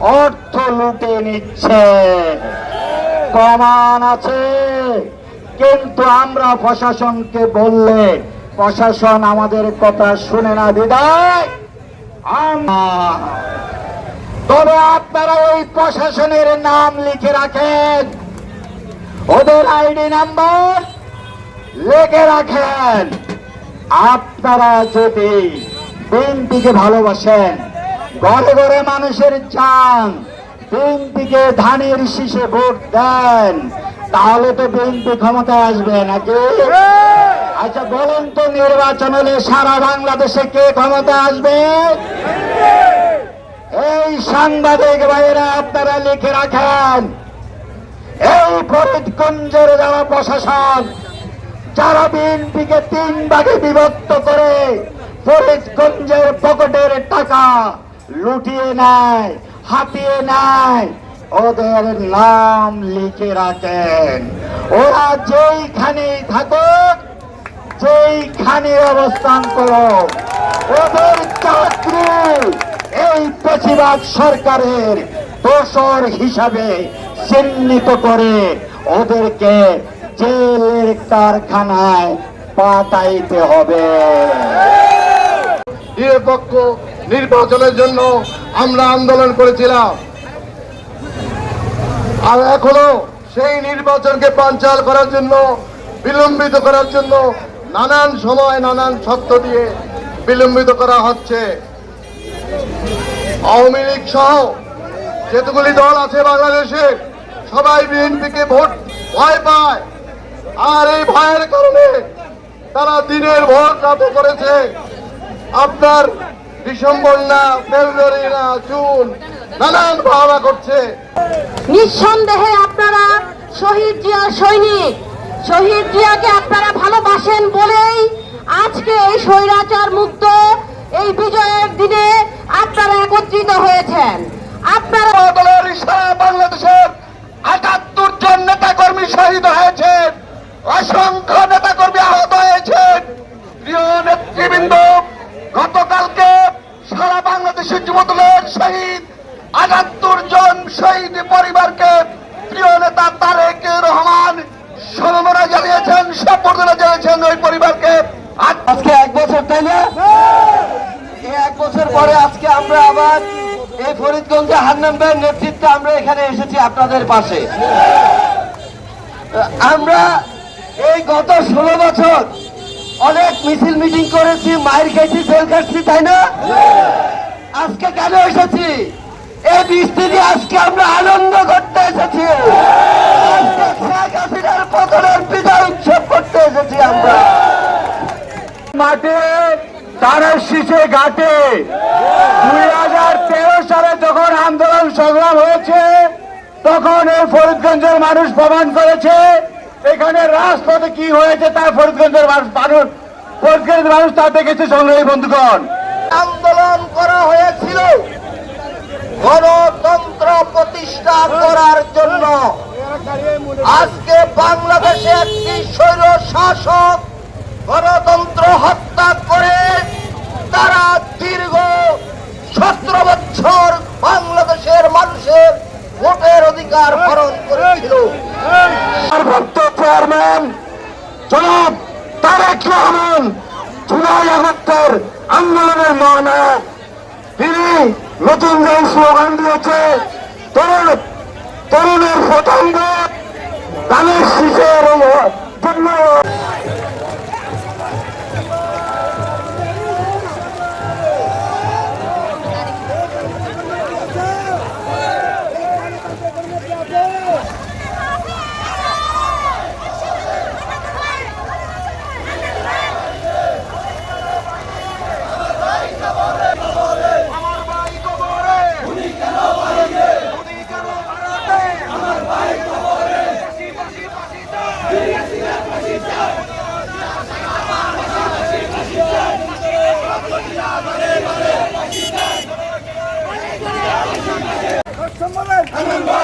অর্থ লুটে নিচ্ছে। প্রমাণ আছে। কিন্তু আমরা প্রশাসনকে বললে, প্রশাসন আমাদের কথা শুনে না, বিদায়। তবে আপনারা ওই প্রশাসনের নাম লিখে রাখেন। ওদের আইডি নাম্বার লিখে রাখেন। আপনারা যদি বিএনপিকে ভালোবাসেন ঘরে ঘরে মানুষের চান। বিএনপিকে ধানের শীষে ভোট দেন। তাহলে তো বিএনপি ক্ষমতায় আসবে নাকি? আচ্ছা বলুন তো নির্বাচন হলে সারা বাংলাদেশে কে ক্ষমতা আসবে? এই সাংবাদিক ভাইয়েরা আপনারা লিখে রাখেন। এই ফরিদগঞ্জের যারা প্রশাসন, যারা বিএনপিকে তিন ভাগে বিভক্ত করে ফরিদগঞ্জের পকেটের টাকা লুটিয়ে নেয়, হাতিয়ে নেয়। ওদের নাম লিখে রাখেন। ওরা যেইখানেই থাকুক যেইখানে অবস্থান করো ওদের চাকরি এই বেশিরভাগ সরকারের দোষর হিসাবে চিহ্নিত করে ওদেরকে জেলের কারখানায় পাঠাইতে হবে। নিরপেক্ষ নির্বাচনের জন্য আমরা আন্দোলন করেছিলাম। আর এখনও সেই নির্বাচনকে পাঞ্চাল করার জন্য, বিলম্বিত করার জন্য নানান সময় নানান শর্ত দিয়ে বিলম্বিত করা হচ্ছে। আওয়ামী লীগ সহ যেতগুলি দল আছে বাংলাদেশে, সবাই বিএনপিকে ভোট ভয় পায়। আর এই ভয়ের কারণে তারা দিনের ভোট রাতে করেছে। আপনার ডিসেম্বর না ফেব্রুয়ারি না জুন নানান ভাবনা করছে। নিঃসন্দেহে আপনারা শহীদ জিয়া সৈনিক শহীদ জিয়াকে আপনারা ভালোবাসেন বলেই আজকে এই স্বৈরাচার মুক্ত এই বিজয়ের দিনে আপনারা একত্রিত হয়েছেন। আপনারা সারা বাংলাদেশের আটাত্তর জন নেতা কর্মী শহীদ হয়েছেন। অসংখ্য নেতা কর্মী আহত হয়েছেন প্রিয় নেতৃবৃন্দ গতকালকে সারা বাংলাদেশের শহীদ আটাত্তর জন শহীদ পরিবারকে প্রিয় নেতা তারেক রহমান সমমনা জানিয়েছেন সম্বর্ধনা জানিয়েছেন ওই পরিবারকে। আজকে এক বছর তাই না? এই এক বছর পরে আজকে আমরা আবার এই ফরিদগঞ্জে হান্নান ভাইয়ের নেতৃত্বে আমরা এখানে এসেছি আপনাদের পাশে। আমরা এই গত ষোলো বছর অনেক মিছিল মিটিং করেছি মায়ের খেয়েছি জেল খাচ্ছি তাই না? আজকে কেন এসেছি? এই বৃষ্টি আজকে আমরা আনন্দ করতে এসেছি। আজকে শেখ হাসিনার পতনের করতে এসেছি আমরা। মাঠে তারা শীষে ঘাটে, দুই হাজার তেরো সালে যখন আন্দোলন সংগ্রাম হয়েছে, তখন এই ফরিদগঞ্জের মানুষ প্রমাণ করেছে, এখানে রাজপথে কি হয়েছে তা ফরিদগঞ্জের মানুষ মানুষ ফরিদগঞ্জের মানুষ তা দেখেছে সংগ্রামী বন্ধুগণ আন্দোলন করা হয়েছিল গণতন্ত্র প্রতিষ্ঠা করার জন্য আজকে বাংলাদেশে একটি স্বৈর শাসক গণতন্ত্র হত্যা করে তারা দীর্ঘ সতেরো বছর বাংলাদেশের মানুষের ভোটের অধিকার হরণ করেছিল। চেয়ারম্যান জনাব তারেক রহমান জুলাই আগস্টের আন্দোলনের মহানায়ক তিনি নতুন যে স্লোগান দিয়েছে তরুণ তরুণের পতঙ্গ গানের শীষের জন্য 怎么了怎们